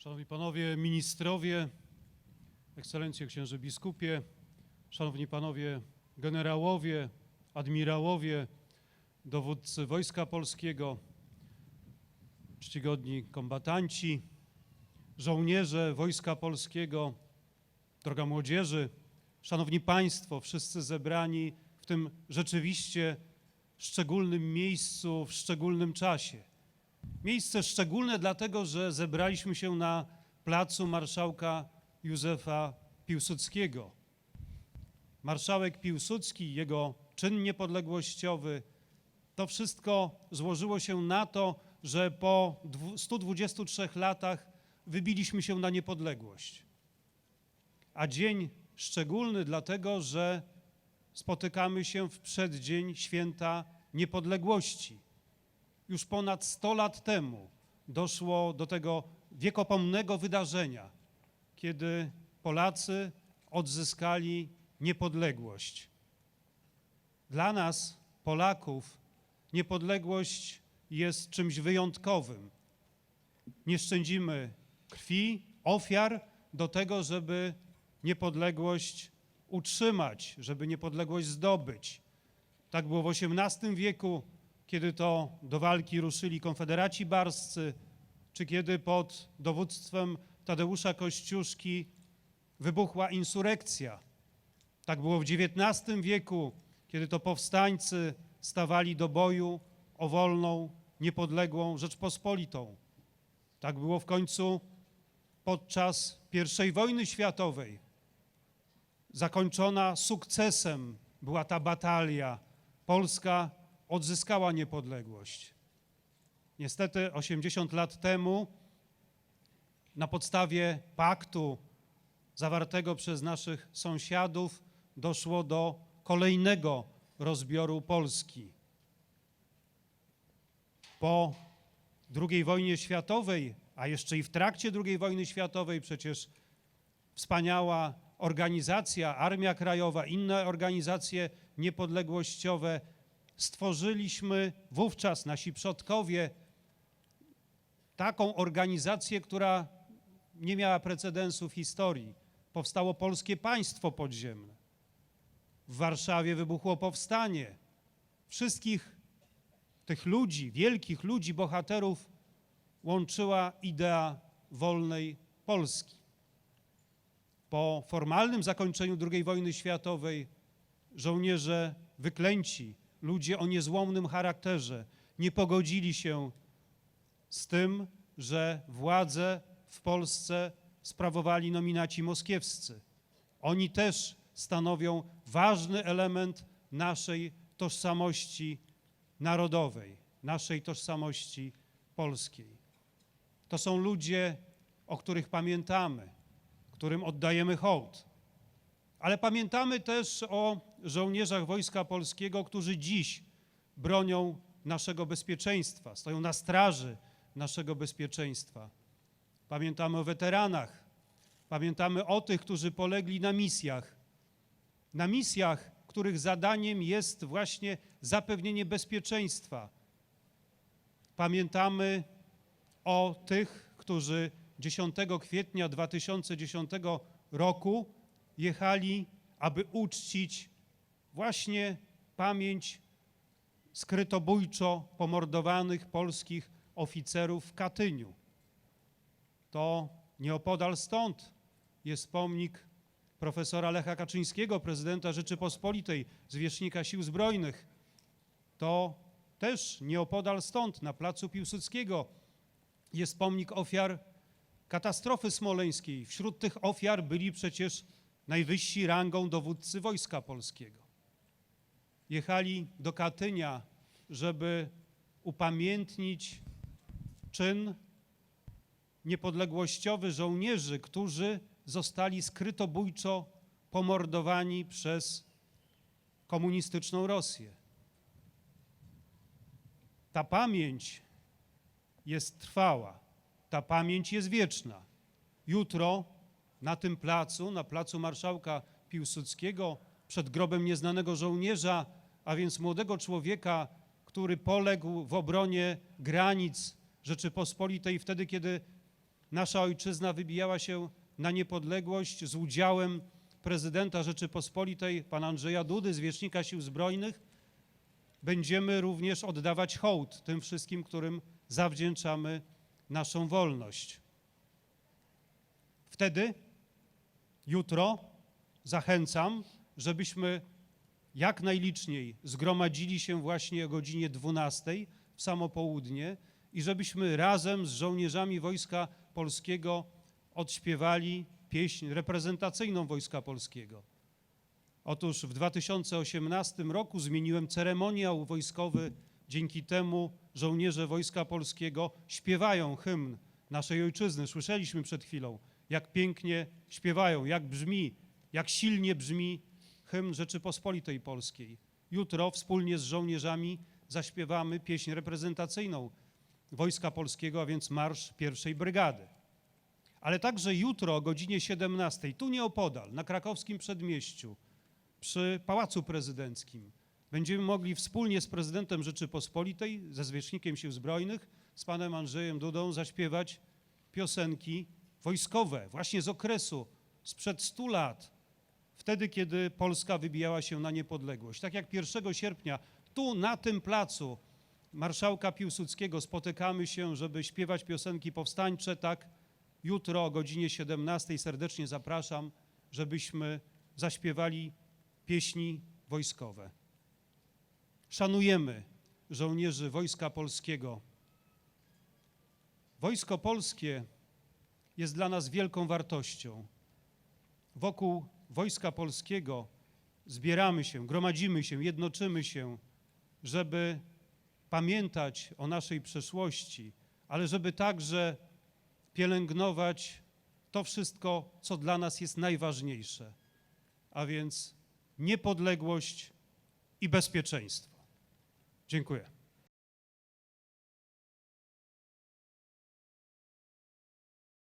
Szanowni Panowie Ministrowie, Ekscelencje Księży Biskupie, Szanowni Panowie Generałowie, Admirałowie, dowódcy Wojska Polskiego, czcigodni kombatanci, żołnierze Wojska Polskiego, droga młodzieży, Szanowni Państwo, wszyscy zebrani w tym rzeczywiście szczególnym miejscu, w szczególnym czasie. Miejsce szczególne dlatego, że zebraliśmy się na placu marszałka Józefa Piłsudskiego. Marszałek Piłsudski, jego czyn niepodległościowy, to wszystko złożyło się na to, że po dwu- 123 latach wybiliśmy się na niepodległość. A dzień szczególny dlatego, że spotykamy się w przeddzień święta niepodległości już ponad 100 lat temu doszło do tego wiekopomnego wydarzenia, kiedy Polacy odzyskali niepodległość. Dla nas, Polaków, niepodległość jest czymś wyjątkowym. Nie szczędzimy krwi, ofiar do tego, żeby niepodległość utrzymać, żeby niepodległość zdobyć. Tak było w XVIII wieku, kiedy to do walki ruszyli konfederaci barscy, czy kiedy pod dowództwem Tadeusza Kościuszki wybuchła insurekcja. Tak było w XIX wieku, kiedy to powstańcy stawali do boju o wolną, niepodległą Rzeczpospolitą. Tak było w końcu podczas I wojny światowej. Zakończona sukcesem była ta batalia. Polska odzyskała niepodległość. Niestety 80 lat temu na podstawie paktu zawartego przez naszych sąsiadów doszło do kolejnego rozbioru Polski. Po II wojnie światowej, a jeszcze i w trakcie II wojny światowej przecież wspaniała organizacja, Armia Krajowa, inne organizacje niepodległościowe stworzyliśmy wówczas nasi przodkowie taką organizację, która nie miała precedensu w historii. Powstało polskie państwo podziemne. W Warszawie wybuchło powstanie. Wszystkich tych ludzi, wielkich ludzi, bohaterów łączyła idea wolnej Polski. Po formalnym zakończeniu II wojny światowej żołnierze wyklęci, ludzie o niezłomnym charakterze nie pogodzili się z tym, że władzę w Polsce sprawowali nominaci moskiewscy. Oni też stanowią ważny element naszej tożsamości narodowej, naszej tożsamości polskiej. To są ludzie, o których pamiętamy, którym oddajemy hołd. Ale pamiętamy też o żołnierzach Wojska Polskiego, którzy dziś bronią naszego bezpieczeństwa, stoją na straży naszego bezpieczeństwa. Pamiętamy o weteranach, pamiętamy o tych, którzy polegli na misjach, na misjach, których zadaniem jest właśnie zapewnienie bezpieczeństwa. Pamiętamy o tych, którzy 10 kwietnia 2010 roku jechali, aby uczcić właśnie pamięć skrytobójczo pomordowanych polskich oficerów w Katyniu. To nieopodal stąd jest pomnik profesora Lecha Kaczyńskiego, prezydenta Rzeczypospolitej, zwierzchnika Sił Zbrojnych. To też nieopodal stąd, na placu Piłsudskiego, jest pomnik ofiar katastrofy smoleńskiej. Wśród tych ofiar byli przecież najwyżsi rangą dowódcy Wojska Polskiego. Jechali do Katynia, żeby upamiętnić czyn niepodległościowy żołnierzy, którzy zostali skrytobójczo pomordowani przez komunistyczną Rosję. Ta pamięć jest trwała, ta pamięć jest wieczna. Jutro na tym placu, na placu marszałka Piłsudskiego, przed grobem nieznanego żołnierza, a więc młodego człowieka, który poległ w obronie granic Rzeczypospolitej wtedy, kiedy nasza ojczyzna wybijała się na niepodległość z udziałem prezydenta Rzeczypospolitej, pana Andrzeja Dudy, zwierzchnika Sił Zbrojnych, będziemy również oddawać hołd tym wszystkim, którym zawdzięczamy naszą wolność. Wtedy, jutro, zachęcam, żebyśmy jak najliczniej zgromadzili się właśnie o godzinie 12 w samo południe i żebyśmy razem z żołnierzami Wojska Polskiego odśpiewali pieśń reprezentacyjną Wojska Polskiego. Otóż w 2018 roku zmieniłem ceremoniał wojskowy. Dzięki temu żołnierze Wojska Polskiego śpiewają hymn naszej ojczyzny. Słyszeliśmy przed chwilą, jak pięknie śpiewają, jak brzmi, jak silnie brzmi hymn Rzeczypospolitej Polskiej. Jutro wspólnie z żołnierzami zaśpiewamy pieśń reprezentacyjną Wojska Polskiego, a więc Marsz Pierwszej Brygady. Ale także jutro o godzinie 17, tu nieopodal, na krakowskim przedmieściu, przy Pałacu Prezydenckim, będziemy mogli wspólnie z prezydentem Rzeczypospolitej, ze zwierzchnikiem Sił Zbrojnych, z panem Andrzejem Dudą zaśpiewać piosenki wojskowe, właśnie z okresu sprzed 100 lat, wtedy, kiedy Polska wybijała się na niepodległość. Tak jak 1 sierpnia tu, na tym placu marszałka Piłsudskiego spotykamy się, żeby śpiewać piosenki powstańcze, tak jutro o godzinie 17 serdecznie zapraszam, żebyśmy zaśpiewali pieśni wojskowe. Szanujemy żołnierzy Wojska Polskiego. Wojsko Polskie jest dla nas wielką wartością. Wokół Wojska Polskiego zbieramy się, gromadzimy się, jednoczymy się, żeby pamiętać o naszej przeszłości, ale żeby także pielęgnować to wszystko, co dla nas jest najważniejsze, a więc niepodległość i bezpieczeństwo. Dziękuję.